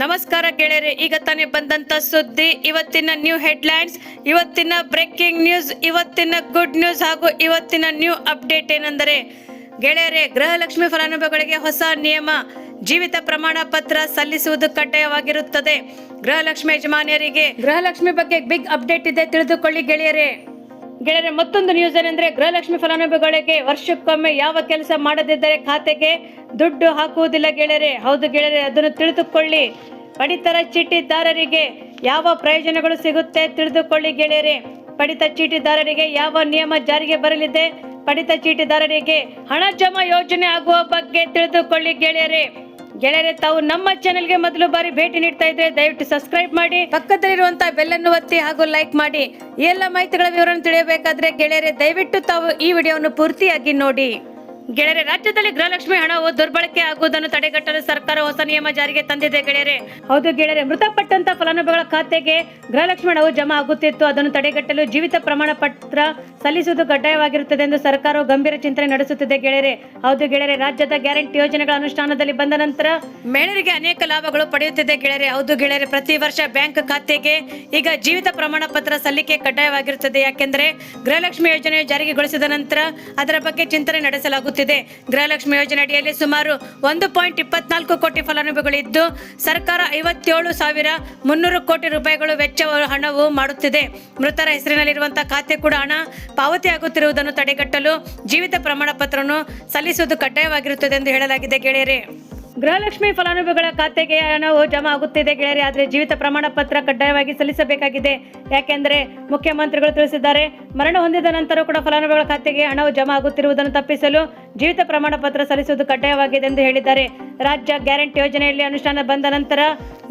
ನಮಸ್ಕಾರ ಗೆಳೆಯರೆ ಈಗ ತಾನೇ ಬಂದಂತ ಸುದ್ದಿ, ಇವತ್ತಿನ ನ್ಯೂ ಹೆಡ್ಲೈನ್ಸ್ ಇವತ್ತಿನ ಬ್ರೇಕಿಂಗ್ ನ್ಯೂಸ್ ಇವತ್ತಿನ ಗುಡ್ ನ್ಯೂಸ್ ಹಾಗೂ ಇವತ್ತಿನ ನ್ಯೂ ಅಪ್ಡೇಟ್ ಏನೆಂದರೆ, ಗೆಳೆಯರೆ, ಗೃಹಲಕ್ಷ್ಮಿ ಫಲಾನುಭವಿಗಳಿಗೆ ಹೊಸ ನಿಯಮ, ಜೀವಿತ ಪ್ರಮಾಣ ಪತ್ರ ಸಲ್ಲಿಸುವುದು ಕಡ್ಡಾಯವಾಗಿರುತ್ತದೆ. ಗೃಹಲಕ್ಷ್ಮಿ ಯಜಮಾನಿಯರಿಗೆ ಗೃಹಲಕ್ಷ್ಮಿ ಬಗ್ಗೆ ಬಿಗ್ ಅಪ್ಡೇಟ್ ಇದೆ, ತಿಳಿದುಕೊಳ್ಳಿ ಗೆಳೆಯರೆ. ಗೆಳೆಯರೆ, ಮತ್ತೊಂದು ನ್ಯೂಸ್ ಏನಂದ್ರೆ, ಗೃಹಲಕ್ಷ್ಮಿ ಫಲಾನುಭವಿಗಳಿಗೆ ವರ್ಷಕ್ಕೊಮ್ಮೆ ಯಾವ ಕೆಲಸ ಮಾಡದಿದ್ದರೆ ಖಾತೆಗೆ ದುಡ್ಡು ಹಾಕುವುದಿಲ್ಲ ಗೆಳೆಯರೆ. ಹೌದು ಗೆಳೆಯರೆ, ಅದನ್ನು ತಿಳಿದುಕೊಳ್ಳಿ. ಪಡಿತರ ಚೀಟಿದಾರರಿಗೆ ಯಾವ ಪ್ರಯೋಜನಗಳು ಸಿಗುತ್ತೆ ತಿಳಿದುಕೊಳ್ಳಿ ಗೆಳೆಯರೆ. ಪಡಿತ ಚೀಟಿದಾರರಿಗೆ ಯಾವ ನಿಯಮ ಜಾರಿಗೆ ಬರಲಿದೆ ಪಡಿತ ಚೀಟಿದಾರರಿಗೆ ಹಣ ಜಮಾ ಯೋಜನೆ ಆಗುವ ಬಗ್ಗೆ ತಿಳಿದುಕೊಳ್ಳಿ ಗೆಳೆಯರೆ. ಗೆಳೆಯರೆ, ತಾವು ನಮ್ಮ ಚಾನೆಲ್ಗೆ ಮೊದಲು ಬಾರಿ ಭೇಟಿ ನೀಡ್ತಾ ಇದ್ರೆ ದಯವಿಟ್ಟು ಸಬ್ಸ್ಕ್ರೈಬ್ ಮಾಡಿ ಪಕ್ಕದಲ್ಲಿರುವಂತಹ ಬೆಲ್ ಅನ್ನು ಒತ್ತಿ ಹಾಗೂ ಲೈಕ್ ಮಾಡಿ. ಎಲ್ಲ ಮಾಹಿತಿಗಳ ವಿವರವನ್ನು ತಿಳಿಯಬೇಕಾದ್ರೆ ಗೆಳೆಯರೆ, ದಯವಿಟ್ಟು ತಾವು ಈ ವಿಡಿಯೋವನ್ನು ಪೂರ್ತಿಯಾಗಿ ನೋಡಿ. ಗೆಳೆಯರೆ, ರಾಜ್ಯದಲ್ಲಿ ಗೃಹಲಕ್ಷ್ಮಿ ಹಣವು ದುರ್ಬಳಕೆ ಆಗುವುದನ್ನು ತಡೆಗಟ್ಟಲು ಸರ್ಕಾರ ಹೊಸ ನಿಯಮ ಜಾರಿಗೆ ತಂದಿದೆ ಗೆಳೆಯರೆ. ಹೌದು ಗೆಳೆಯರೆ, ಮೃತಪಟ್ಟಂತ ಫಲಾನುಭವಿಗಳ ಖಾತೆಗೆ ಗೃಹಲಕ್ಷ್ಮಿ ಹಣವು ಜಮಾ ಆಗುತ್ತಿತ್ತು. ಅದನ್ನು ತಡೆಗಟ್ಟಲು ಜೀವಿತ ಪ್ರಮಾಣ ಪತ್ರ ಸಲ್ಲಿಸುವುದು ಕಡ್ಡಾಯವಾಗಿರುತ್ತದೆ ಎಂದು ಸರ್ಕಾರವು ಗಂಭೀರ ಚಿಂತನೆ ನಡೆಸುತ್ತಿದೆ ಗೆಳೆಯರೆ. ಹೌದು ಗೆಳೆಯರೆ, ರಾಜ್ಯದ ಗ್ಯಾರಂಟಿ ಯೋಜನೆಗಳ ಅನುಷ್ಠಾನದಲ್ಲಿ ಬಂದ ನಂತರ ಮಹಿಳೆಯರಿಗೆ ಅನೇಕ ಲಾಭಗಳು ಪಡೆಯುತ್ತಿದೆ ಗೆಳೆಯರೆ. ಹೌದು ಗೆಳೆಯರೆ, ಪ್ರತಿ ವರ್ಷ ಬ್ಯಾಂಕ್ ಖಾತೆಗೆ ಈಗ ಜೀವಿತ ಪ್ರಮಾಣ ಪತ್ರ ಸಲ್ಲಿಕೆ ಕಡ್ಡಾಯವಾಗಿರುತ್ತದೆ. ಯಾಕೆಂದರೆ ಗೃಹಲಕ್ಷ್ಮಿ ಯೋಜನೆ ಜಾರಿಗೆಗೊಳಿಸಿದ ನಂತರ ಅದರ ಬಗ್ಗೆ ಚಿಂತನೆ ನಡೆಸಲಾಗುತ್ತಿದೆ. ಗೃಹಲಕ್ಷ್ಮಿ ಯೋಜನೆ ಅಡಿಯಲ್ಲಿ ಸುಮಾರು ಒಂದು ಪಾಯಿಂಟ್ ಇಪ್ಪತ್ನಾಲ್ಕು ಕೋಟಿ ಫಲಾನುಭವಿಗಳಿದ್ದು, ಸರ್ಕಾರ ಐವತ್ತೇಳು ಸಾವಿರ ಮುನ್ನೂರು ಕೋಟಿ ರೂಪಾಯಿಗಳು ವೆಚ್ಚ ಹಣವು ಮಾಡುತ್ತಿದೆ. ಮೃತರ ಹೆಸರಿನಲ್ಲಿರುವಂತಹ ಖಾತೆ ಕೂಡ ಹಣ ಪಾವತಿಯಾಗುತ್ತಿರುವುದನ್ನು ತಡೆಗಟ್ಟಲು ಜೀವಿತ ಪ್ರಮಾಣ ಪತ್ರವನ್ನು ಸಲ್ಲಿಸುವುದು ಕಡ್ಡಾಯವಾಗಿರುತ್ತದೆ ಎಂದು ಹೇಳಲಾಗಿದೆ ಗೆಳೆಯರೆ. ಗೃಹಲಕ್ಷ್ಮಿ ಫಲಾನುಭವಿಗಳ ಖಾತೆಗೆ ಹಣವು ಜಮಾ ಆಗುತ್ತಿದೆ ಗೆಳೆಯರಿ, ಆದರೆ ಜೀವಿತ ಪ್ರಮಾಣ ಪತ್ರ ಕಡ್ಡಾಯವಾಗಿ ಸಲ್ಲಿಸಬೇಕಾಗಿದೆ. ಯಾಕೆಂದರೆ ಮುಖ್ಯಮಂತ್ರಿಗಳು ತಿಳಿಸಿದ್ದಾರೆ, ಮರಣ ಹೊಂದಿದ ನಂತರ ಕೂಡ ಫಲಾನುಭವಿಗಳ ಖಾತೆಗೆ ಹಣವು ಜಮಾ ಆಗುತ್ತಿರುವುದನ್ನು ತಪ್ಪಿಸಲು ಜೀವಿತ ಪ್ರಮಾಣ ಪತ್ರ ಸಲ್ಲಿಸುವುದು ಕಡ್ಡಾಯವಾಗಿದೆ ಎಂದು ಹೇಳಿದ್ದಾರೆ. ರಾಜ್ಯ ಗ್ಯಾರಂಟಿ ಯೋಜನೆಯಲ್ಲಿ ಅನುಷ್ಠಾನ ಬಂದ ನಂತರ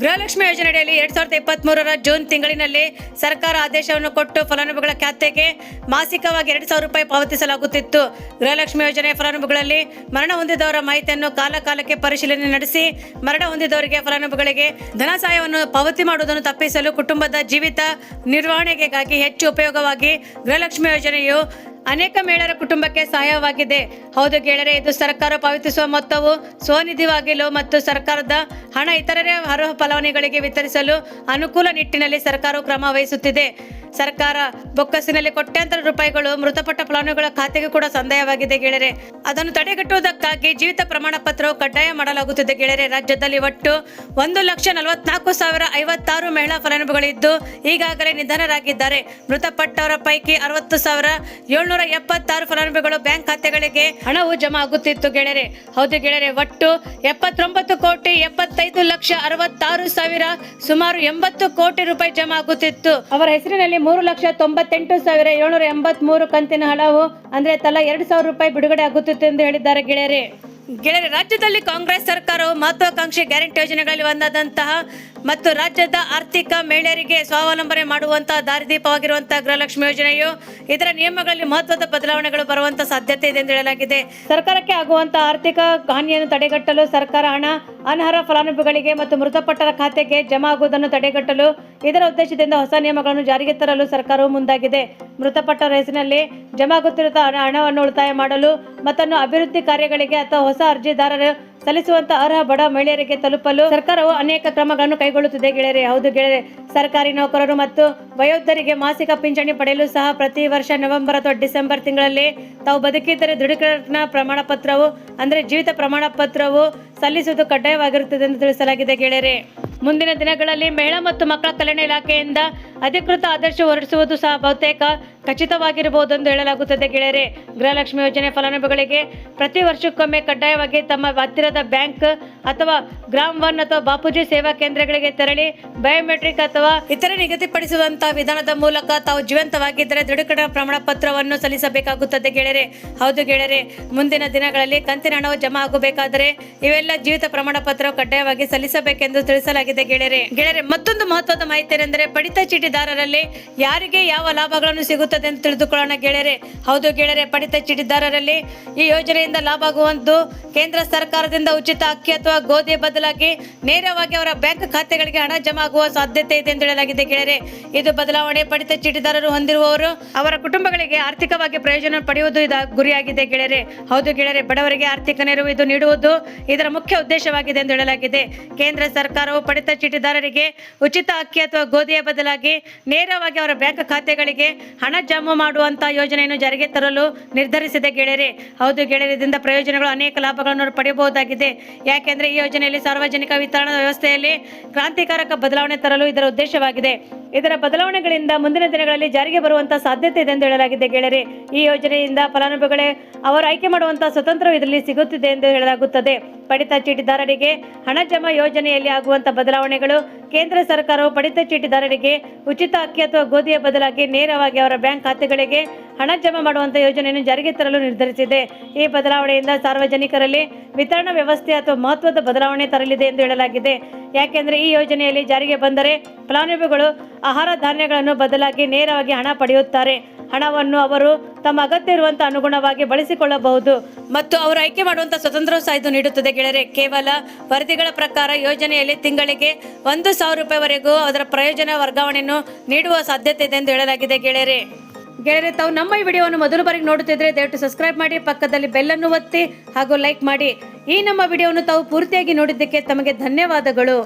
ಗೃಹಲಕ್ಷ್ಮಿ ಯೋಜನೆಯಲ್ಲಿ ಎರಡ್ ಸಾವಿರದ ಇಪ್ಪತ್ತ್ ಮೂರರ ಜೂನ್ ತಿಂಗಳಿನಲ್ಲಿ ಸರ್ಕಾರ ಆದೇಶವನ್ನು ಕೊಟ್ಟು ಫಲಾನುಭವಿಗಳ ಖಾತೆಗೆ ಮಾಸಿಕವಾಗಿ ಎರಡು ಸಾವಿರ ರೂಪಾಯಿ ಪಾವತಿಸಲಾಗುತ್ತಿತ್ತು. ಗೃಹಲಕ್ಷ್ಮಿ ಯೋಜನೆಯ ಫಲಾನುಭವಿಗಳಲ್ಲಿ ಮರಣ ಹೊಂದಿದವರ ಮಾಹಿತಿಯನ್ನು ಕಾಲಕಾಲಕ್ಕೆ ಪರಿಶೀಲನೆ ನಡೆಸಿ ಮರಣ ಹೊಂದಿದವರಿಗೆ ಫಲಾನುಭವಿಗಳಿಗೆ ಧನ ಸಹಾಯವನ್ನು ಪಾವತಿ ಮಾಡುವುದನ್ನು ತಪ್ಪಿಸಲು ಕುಟುಂಬದ ಜೀವಿತ ನಿರ್ವಹಣೆಗಾಗಿ ಹೆಚ್ಚು ಉಪಯೋಗವಾಗಿ ಗೃಹಲಕ್ಷ್ಮಿ ಯೋಜನೆಯು ಅನೇಕ ಮೇಳರ ಕುಟುಂಬಕ್ಕೆ ಸಹಾಯವಾಗಿದೆ. ಹೌದು ಗೆಳೆಯರೆ, ಇದು ಸರ್ಕಾರ ಪಾವತಿಸುವ ಮೊತ್ತವು ಸ್ವನಿಧಿವಾಗಿಲು ಮತ್ತು ಸರ್ಕಾರದ ಹಣ ಇತರರೇ ಅರ್ಹ ಫಲಾನುಭವಿಗಳಿಗೆ ವಿತರಿಸಲು ಅನುಕೂಲ ನಿಟ್ಟಿನಲ್ಲಿ ಸರ್ಕಾರವು ಕ್ರಮ ವಹಿಸುತ್ತಿದೆ. ಸರ್ಕಾರ ಬೊಕ್ಕಸಿನಲ್ಲಿ ಕೋಟ್ಯಾಂತರ ರೂಪಾಯಿಗಳು ಮೃತಪಟ್ಟ ಫಲಾನುಭವಿಗಳ ಖಾತೆಗೆ ಕೂಡ ಸಂದಾಯವಾಗಿದೆ ಗೆಳೆಯರೆ. ಅದನ್ನು ತಡೆಗಟ್ಟುವುದಕ್ಕಾಗಿ ಜೀವಿತ ಪ್ರಮಾಣ ಪತ್ರವು ಕಡ್ಡಾಯ ಮಾಡಲಾಗುತ್ತಿದೆ ಗೆಳೆಯರೆ. ರಾಜ್ಯದಲ್ಲಿ ಒಟ್ಟು ಒಂದು ಲಕ್ಷ ನಲವತ್ನಾಲ್ಕು ಸಾವಿರ ಐವತ್ತಾರು ಮಹಿಳಾ ಫಲಾನುಭವಿಗಳಿದ್ದು ಈಗಾಗಲೇ ನಿಧನರಾಗಿದ್ದಾರೆ. ಮೃತಪಟ್ಟವರ ಪೈಕಿ ಅರವತ್ತು ಸಾವಿರ ಏಳ್ನೂರ ಎಪ್ಪತ್ತಾರು ಫಲಾನುಭವಿಗಳು ಬ್ಯಾಂಕ್ ಖಾತೆಗಳಿಗೆ ಹಣವು ಜಮಾ ಆಗುತ್ತಿತ್ತು ಗೆಳೆಯರೆ. ಹೌದು ಗೆಳೆಯರೆ, ಒಟ್ಟು ಎಪ್ಪತ್ತೊಂಬತ್ತು ಕೋಟಿ ಎಪ್ಪತ್ತೈದು ಲಕ್ಷ ಅರವತ್ತಾರು ಸಾವಿರ ಸುಮಾರು ಎಂಬತ್ತು ಕೋಟಿ ರೂಪಾಯಿ ಜಮಾ ಆಗುತ್ತಿತ್ತು. ಅವರ ಹೆಸರಿನಲ್ಲಿ ಮೂರು ಲಕ್ಷ ತೊಂಬತ್ತೆಂಟು ಸಾವಿರ ಏಳ್ನೂರ ಎಂಬತ್ತ್ ಮೂರು ಕಂತಿನ ಹಣವು ಅಂದ್ರೆ ತಲಾ ಎರಡು ಸಾವಿರ ರೂಪಾಯಿ ಬಿಡುಗಡೆ ಆಗುತ್ತಿತ್ತು ಎಂದು ಹೇಳಿದ್ದಾರೆ ಗೆಳೆಯರೇ. ಗೆಳೆಯರೆ ರಾಜ್ಯದಲ್ಲಿ ಕಾಂಗ್ರೆಸ್ ಸರ್ಕಾರವು ಮಹತ್ವಾಕಾಂಕ್ಷಿ ಗ್ಯಾರಂಟಿ ಯೋಜನೆಗಳಲ್ಲಿ ಒಂದಾದಂತಹ ಮತ್ತು ರಾಜ್ಯದ ಆರ್ಥಿಕ ಮಹಿಳೆಯರಿಗೆ ಸ್ವಾವಲಂಬನೆ ಮಾಡುವಂತಹ ದಾರಿದೀಪವಾಗಿರುವಂತಹ ಗೃಹಲಕ್ಷ್ಮಿ ಯೋಜನೆಯು ಇದರ ನಿಯಮಗಳಲ್ಲಿ ಮಹತ್ವದ ಬದಲಾವಣೆಗಳು ಬರುವಂತಹ ಸಾಧ್ಯತೆ ಇದೆ ಎಂದು ಹೇಳಲಾಗಿದೆ. ಸರ್ಕಾರಕ್ಕೆ ಆಗುವಂತಹ ಆರ್ಥಿಕ ಹಾನಿಯನ್ನು ತಡೆಗಟ್ಟಲು ಸರ್ಕಾರ ಹಣ ಅನರ್ಹ ಫಲಾನುಭವಿಗಳಿಗೆ ಮತ್ತು ಮೃತಪಟ್ಟರ ಖಾತೆಗೆ ಜಮಾ ಆಗುವುದನ್ನು ತಡೆಗಟ್ಟಲು ಇದರ ಉದ್ದೇಶದಿಂದ ಹೊಸ ನಿಯಮಗಳನ್ನು ಜಾರಿಗೆ ತರಲು ಸರ್ಕಾರವು ಮುಂದಾಗಿದೆ. ಮೃತಪಟ್ಟವರ ಹೆಸರಿನಲ್ಲಿ ಜಮಾಗುತ್ತಿರುವ ಹಣ- ಹಣವನ್ನು ಉಳಿತಾಯ ಮಾಡಲು ಮತ್ತನ್ನು ಅಭಿವೃದ್ಧಿ ಕಾರ್ಯಗಳಿಗೆ ಅಥವಾ ಹೊಸ ಅರ್ಜಿದಾರರು ಸಲ್ಲಿಸುವಂತ ಅರ್ಹ ಬಡ ಮಹಿಳೆಯರಿಗೆ ತಲುಪಲು ಸರ್ಕಾರವು ಅನೇಕ ಕ್ರಮಗಳನ್ನು ಕೈಗೊಳ್ಳುತ್ತಿದೆ ಗೆಳೆಯರೆ. ಹೌದು ಗೆಳೆಯರೆ, ಸರ್ಕಾರಿ ನೌಕರರು ಮತ್ತು ವಯೋಧರಿಗೆ ಮಾಸಿಕ ಪಿಂಚಣಿ ಪಡೆಯಲು ಸಹ ಪ್ರತಿ ವರ್ಷ ನವೆಂಬರ್ ಅಥವಾ ಡಿಸೆಂಬರ್ ತಿಂಗಳಲ್ಲಿ ತಾವು ಬದುಕಿದ್ದರೆ ದೃಢೀಕರಣ ಪ್ರಮಾಣ ಪತ್ರವು, ಅಂದರೆ ಜೀವಿತ ಪ್ರಮಾಣ ಪತ್ರವು ಸಲ್ಲಿಸುವುದು ಕಡ್ಡಾಯವಾಗಿರುತ್ತದೆ ಎಂದು ತಿಳಿಸಲಾಗಿದೆ ಗೆಳೆಯರೆ. ಮುಂದಿನ ದಿನಗಳಲ್ಲಿ ಮಹಿಳಾ ಮತ್ತು ಮಕ್ಕಳ ಕಲ್ಯಾಣ ಇಲಾಖೆಯಿಂದ ಅಧಿಕೃತ ಆದರ್ಶ ಹೊರಡಿಸುವುದು ಸಹ ಬಹುತೇಕ ಖಚಿತವಾಗಿರಬಹುದು ಎಂದು ಹೇಳಲಾಗುತ್ತದೆ ಗೆಳೆಯರೆ. ಗೃಹಲಕ್ಷ್ಮಿ ಯೋಜನೆ ಫಲಾನುಭವಿಗಳಿಗೆ ಪ್ರತಿ ವರ್ಷಕ್ಕೊಮ್ಮೆ ಕಡ್ಡಾಯವಾಗಿ ತಮ್ಮ ಹತ್ತಿರದ ಬ್ಯಾಂಕ್ ಅಥವಾ ಗ್ರಾಮ್ ವನ್ ಅಥವಾ ಬಾಪೂಜಿ ಸೇವಾ ಕೇಂದ್ರಗಳಿಗೆ ತೆರಳಿ ಬಯೋಮೆಟ್ರಿಕ್ ಅಥವಾ ಇತರೆ ನಿಗದಿಪಡಿಸುವಂತಹ ವಿಧಾನದ ಮೂಲಕ ತಾವು ಜೀವಂತವಾಗಿದ್ದರೆ ದೃಢೀಕರಣ ಪ್ರಮಾಣ ಪತ್ರವನ್ನು ಸಲ್ಲಿಸಬೇಕಾಗುತ್ತದೆ ಗೆಳೆಯರೆ. ಹೌದು ಗೆಳೆಯರೆ, ಮುಂದಿನ ದಿನಗಳಲ್ಲಿ ಕಂತಿನ ಹಣವು ಜಮಾ ಆಗಬೇಕಾದರೆ ಇವೆಲ್ಲ ಜೀವಿತ ಪ್ರಮಾಣ ಪತ್ರ ಕಡ್ಡಾಯವಾಗಿ ಸಲ್ಲಿಸಬೇಕೆಂದು ತಿಳಿಸಲಾಗಿದೆ ಗೆಳೆಯರೆ. ಗೆಳೆಯರೆ, ಮತ್ತೊಂದು ಮಹತ್ವದ ಮಾಹಿತಿ ಏನೆಂದರೆ ಪಡಿತ ಚೀಟಿದಾರರಲ್ಲಿ ಯಾರಿಗೆ ಯಾವ ಲಾಭಗಳನ್ನು ಸಿಗುತ್ತದೆ ಅಂತ ತಿಳಿದುಕೊಳ್ಳೋಣ ಗೆಳೆಯರೆ. ಹೌದು ಗೆಳೆಯರೆ, ಪಡಿತ ಚೀಟಿದಾರರಲ್ಲಿ ಈ ಯೋಜನೆಯಿಂದ ಲಾಭ ಆಗುವಂತೂ ಕೇಂದ್ರ ಸರ್ಕಾರದಿಂದ ಉಚಿತ ಅಕ್ಕಿ ಅಥವಾ ಗೋಧಿ ಬದಲಾಗಿ ನೇರವಾಗಿ ಅವರ ಬ್ಯಾಂಕ್ ಖಾತೆಗಳಿಗೆ ಹಣ ಜಮಾ ಆಗುವ ಸಾಧ್ಯತೆ ಇದೆ ಎಂದು ಹೇಳಲಾಗಿದೆ ಗೆಳೆಯರೆ. ಇದು ಬದಲಾವಣೆ ಪಡಿತ ಚೀಟಿದಾರರು ಹೊಂದಿರುವವರು ಅವರ ಕುಟುಂಬಗಳಿಗೆ ಆರ್ಥಿಕವಾಗಿ ಪ್ರಯೋಜನ ಪಡೆಯುವುದು ಇದ ಗುರಿಯಾಗಿದೆ ಗೆಳೆಯರೆ. ಹೌದು ಗೆಳೆಯರೆ, ಬಡವರಿಗೆ ಆರ್ಥಿಕ ನೆರವು ಇದು ನೀಡುವುದು ಇದರ ಮುಖ್ಯ ಉದ್ದೇಶವಾಗಿದೆ ಎಂದು ಹೇಳಲಾಗಿದೆ. ಕೇಂದ್ರ ಸರ್ಕಾರವು ಪಡಿತ ಚೀಟಿದಾರರಿಗೆ ಉಚಿತ ಅಕ್ಕಿ ಅಥವಾ ಗೋಧಿಯ ಬದಲಾಗಿ ನೇರವಾಗಿ ಅವರ ಬ್ಯಾಂಕ್ ಖಾತೆಗಳಿಗೆ ಹಣ ಜಮಾ ಮಾಡುವಂತಹ ಯೋಜನೆಯನ್ನು ಜಾರಿಗೆ ತರಲು ನಿರ್ಧರಿಸಿದೆ ಗೆಳೆಯರೆ. ಹೌದು ಗೆಳೆಯರಿಂದ ಪ್ರಯೋಜನಗಳು ಅನೇಕ ಲಾಭಗಳನ್ನು ಪಡೆಯಬಹುದಾಗಿದೆ. ಯಾಕೆಂದ್ರೆ ಈ ಯೋಜನೆಯಲ್ಲಿ ಸಾರ್ವಜನಿಕ ವಿತರಣಾ ವ್ಯವಸ್ಥೆಯಲ್ಲಿ ಕ್ರಾಂತಿಕಾರಕ ಬದಲಾವಣೆ ತರಲು ಇದರ ಉದ್ದೇಶವಾಗಿದೆ. ಇದರ ಬದಲಾವಣೆಗಳಿಂದ ಮುಂದಿನ ದಿನಗಳಲ್ಲಿ ಜಾರಿಗೆ ಬರುವಂತಹ ಸಾಧ್ಯತೆ ಇದೆ ಎಂದು ಹೇಳಲಾಗಿದೆ ಗೆಳೆಯರೆ. ಈ ಯೋಜನೆಯಿಂದ ಫಲಾನುಭವಿಗಳೇ ಅವರು ಆಯ್ಕೆ ಮಾಡುವಂತಹ ಸ್ವತಂತ್ರ ಇದರಲ್ಲಿ ಸಿಗುತ್ತಿದೆ ಎಂದು ಹೇಳಲಾಗುತ್ತದೆ. ಪಡಿತ ಚೀಟಿದಾರರಿಗೆ ಹಣ ಜಮಾ ಯೋಜನೆಯಲ್ಲಿ ಆಗುವಂತಹ ಬದಲಾವಣೆಗಳು ಕೇಂದ್ರ ಸರ್ಕಾರವು ಪಡಿತ ಚೀಟಿದಾರರಿಗೆ ಉಚಿತ ಅಕ್ಕಿ ಅಥವಾ ಗೋಧಿಯ ಬದಲಾಗಿ ನೇರವಾಗಿ ಅವರ ಬ್ಯಾಂಕ್ ಖಾತೆಗಳಿಗೆ ಹಣ ಜಮಾ ಮಾಡುವಂತಹ ಯೋಜನೆಯನ್ನು ಜಾರಿಗೆ ತರಲು ನಿರ್ಧರಿಸಿದೆ. ಈ ಬದಲಾವಣೆಯಿಂದ ಸಾರ್ವಜನಿಕರಲ್ಲಿ ವಿತರಣಾ ವ್ಯವಸ್ಥೆ ಅಥವಾ ಮಹತ್ವದ ಬದಲಾವಣೆ ತರಲಿದೆ ಎಂದು ಹೇಳಲಾಗಿದೆ. ಯಾಕೆಂದ್ರೆ ಈ ಯೋಜನೆಯಲ್ಲಿ ಜಾರಿಗೆ ಬಂದರೆ ಫಲಾನುಭವಿಗಳು ಆಹಾರ ಧಾನ್ಯಗಳನ್ನು ಬದಲಾಗಿ ನೇರವಾಗಿ ಹಣ ಪಡೆಯುತ್ತಾರೆ. ಹಣವನ್ನು ಅವರು ತಮ್ಮ ಅಗತ್ಯ ಇರುವಂತ ಅನುಗುಣವಾಗಿ ಬಳಸಿಕೊಳ್ಳಬಹುದು. ಮತ್ತು ಅವರು ಆಯ್ಕೆ ಮಾಡುವಂತ ಸ್ವತಂತ್ರ ಸಹ ಇದು ನೀಡುತ್ತದೆ ಗೆಳೆಯರೆ. ಕೇವಲ ವರದಿಗಳ ಪ್ರಕಾರ ಯೋಜನೆಯಲ್ಲಿ ತಿಂಗಳಿಗೆ ಒಂದು ಸಾವಿರ ರೂಪಾಯಿವರೆಗೂ ಅದರ ಪ್ರಯೋಜನ ವರ್ಗಾವಣೆಯನ್ನು ನೀಡುವ ಸಾಧ್ಯತೆ ಇದೆ ಎಂದು ಹೇಳಲಾಗಿದೆ ಗೆಳೆಯರೆ. ಗೆಳೆಯರೆ ತಾವು ನಮ್ಮ ಈ ವಿಡಿಯೋವನ್ನು ಮೊದಲು ಬಾರಿಗೆ ನೋಡುತ್ತಿದ್ರೆ ದಯವಿಟ್ಟು ಸಬ್ಸ್ಕ್ರೈಬ್ ಮಾಡಿ ಪಕ್ಕದಲ್ಲಿ ಬೆಲ್ ಅನ್ನು ಒತ್ತಿ ಹಾಗೂ ಲೈಕ್ ಮಾಡಿ. ಈ ನಮ್ಮ ವಿಡಿಯೋವನ್ನು ತಾವು ಪೂರ್ತಿಯಾಗಿ ನೋಡಿದ್ದಕ್ಕೆ ತಮಗೆ ಧನ್ಯವಾದಗಳು.